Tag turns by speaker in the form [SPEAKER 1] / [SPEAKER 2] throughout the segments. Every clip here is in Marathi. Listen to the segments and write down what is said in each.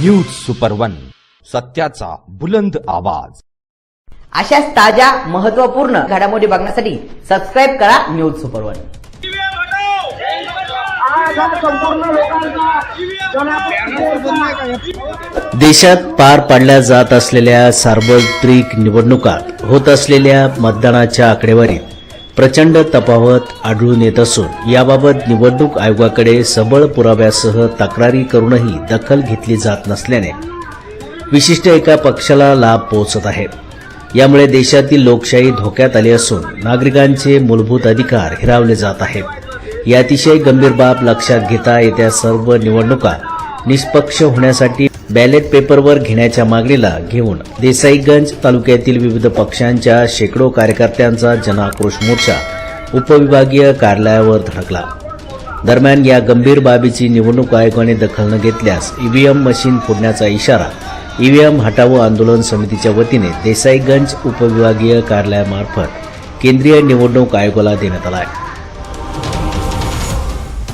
[SPEAKER 1] न्यूज सुपर वन सत्याचा बुलंद आवाज.
[SPEAKER 2] अशाच ताज्या महत्त्वपूर्ण घडामोडी बघण्यासाठी सबस्क्राईब करा न्यूज सुपर वन
[SPEAKER 3] आज संपूर्ण लोकांचा जनादेश
[SPEAKER 4] देशात पार पाडल्या जात असलेल्या सार्वत्रिक निवडणुकात होत असलेल्या मतदानाच्या आकडेवारीत प्रचंड तफावत आढळून येत असून याबाबत निवडणूक आयोगाकडे सबळ पुराव्यासह तक्रारी करूनही दखल घेतली जात नसल्याने विशिष्ट एका पक्षाला लाभ पोहोचत आहे. यामुळे देशातील लोकशाही धोक्यात आली असून नागरिकांचे मूलभूत अधिकार हिरावले जात आहेत. ही अतिशय गंभीर बाब लक्षात घेता येत्या सर्व निवडणुका निष्पक्ष होण्यासाठी बॅलेट पेपरवर घेण्याच्या मागणीला घेऊन देसाईगंज तालुक्यातील विविध पक्षांच्या शेकडो कार्यकर्त्यांचा जनाक्रोश मोर्चा उपविभागीय कार्यालयावर धडकला. दरम्यान या गंभीर बाबीची निवडणूक आयोगाने दखल न घेतल्यास ईव्हीएम मशीन फोडण्याचा इशारा ईव्हीएम हटावो आंदोलन समितीच्या वतीने देसाईगंज उपविभागीय कार्यालयामार्फत केंद्रीय निवडणूक आयोगाला देण्यात आला आहे.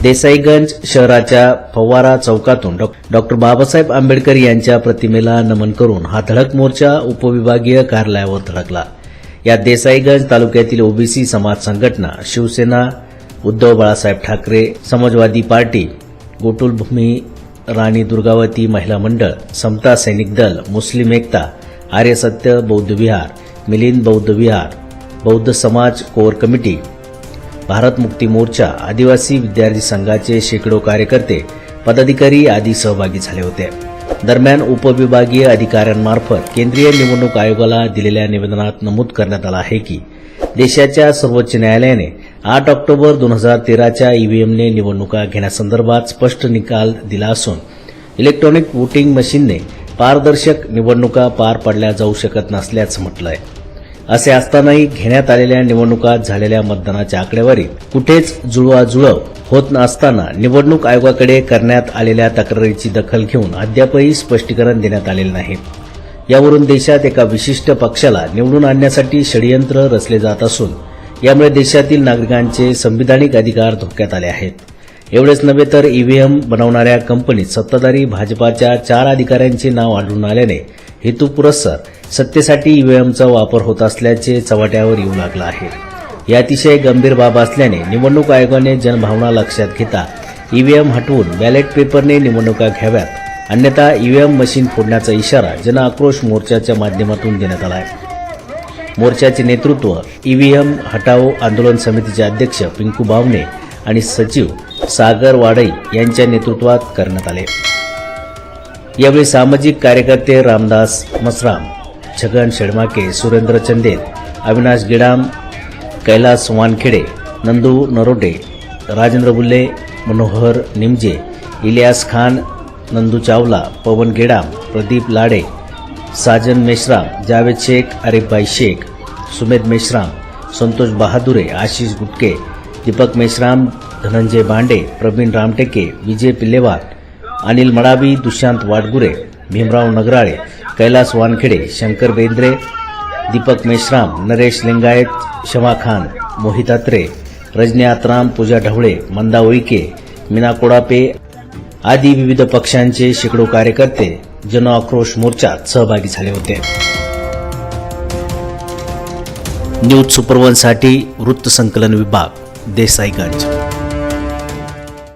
[SPEAKER 4] देसाईगंज शहराच्या फवारा चौकातून डॉ- डॉक्टर बाबासाहेब आंबेडकर यांच्या प्रतिमेला नमन करून हा धडक मोर्चा उपविभागीय कार्यालयावर धडकला. यात देसाईगंज तालुक्यातील ओबीसी समाज संघटना शिवसेना उद्धव बाळासाहेब ठाकरे समाजवादी पार्टी गोटुलभूमी राणी दुर्गावती महिला मंडळ समता सैनिक दल मुस्लिम एकता आर्य सत्य बौद्ध विहार मिलिंद बौद्ध विहार बौद्ध समाज कोर कमिटी भारत मुक्ती मोर्चा आदिवासी विद्यार्थी संघाचे शेकडो कार्यकर्ते पदाधिकारी आदी सहभागी झाले होते. दरम्यान उपविभागीय अधिकाऱ्यांमार्फत केंद्रीय निवडणूक आयोगाला दिलेल्या निवेदनात नमूद करण्यात आलं आहे की देशाच्या सर्वोच्च न्यायालयाने आठ ऑक्टोबर दोन हजार तेराच्या ईव्हीएमने निवडणुका घेण्यासंदर्भात स्पष्ट निकाल दिला असून इलेक्ट्रॉनिक वोटिंग मशीनने पारदर्शक निवडणुका पार पाडल्या जाऊ शकत नसल्याचं म्हटलं आहे असे असतानाही घेण्यात आलेल्या निवडणुकात झालेल्या मतदानाच्या आकडेवारीत कुठेच जुळवाजुळव होत नसताना निवडणूक आयोगाकडे करण्यात आलेल्या तक्रारीची दखल घेऊन अद्यापही स्पष्टीकरण देण्यात आलेले नाही. यावरून देशात एका विशिष्ट पक्षाला निवडून आणण्यासाठी षडयंत्र रचले जात असून यामुळे देशातील नागरिकांचे संविधानिक अधिकार धोक्यात आले आहेत. एवढेच नव्हे तर ईव्हीएम बनवणाऱ्या कंपनीत सत्ताधारी भाजपाच्या चार अधिकाऱ्यांचे नाव आढळून आल्याने हेतुपुरस्सर सत्तेसाठी ईव्हीएमचा वापर होत असल्याचे चव्हाट्यावर येऊ लागलं आहे. ही अतिशय गंभीर बाब असल्याने निवडणूक आयोगाने जनभावना लक्षात घेता ईव्हीएम हटवून बॅलेट पेपरने निवडणुका घ्याव्यात. अन्यथा ईव्हीएम मशीन फोडण्याचा इशारा जनआक्रोश मोर्चाच्या माध्यमातून देण्यात आला आहे. मोर्चाचे नेतृत्व ईव्हीएम हटाओ आंदोलन समितीचे अध्यक्ष पिंकू बावने आणि सचिव सागर वाडई यांच्या नेतृत्वात करण्यात आले. यावेळी सामाजिक कार्यकर्ते रामदास मसराम छगन शेडमाके सुरेंद्र चंदेल अविनाश गिडाम कैलास वानखेडे नंदू नरोटे राजेंद्र बुल्ले मनोहर निमजे इलियास खान नंदू चावला पवन गेडाम प्रदीप लाडे साजन मेश्राम जावेद शेख आरिफभाई शेख सुमेध मेश्राम संतोष बहादुरे आशिष गुटके दीपक मेश्राम धनंजय बांडे प्रवीण रामटेके विजय पिल्लेवार अनिल मडावी दुष्यांत वाडगुरे भीमराव नगराळे कैलास वानखेडे शंकर बेंद्रे दीपक मेश्राम नरेश लिंगायत शमा खान मोहित अत्रे रजनी आत्राम पूजा ढवळे मंदा उईके मीना कोडापे आदी विविध पक्षांचे शेकडो कार्यकर्ते जनआक्रोश मोर्चात सहभागी झाले होते. न्यूज सुपरवनसाठी वृत्तसंकलन विभाग देसाईगंज.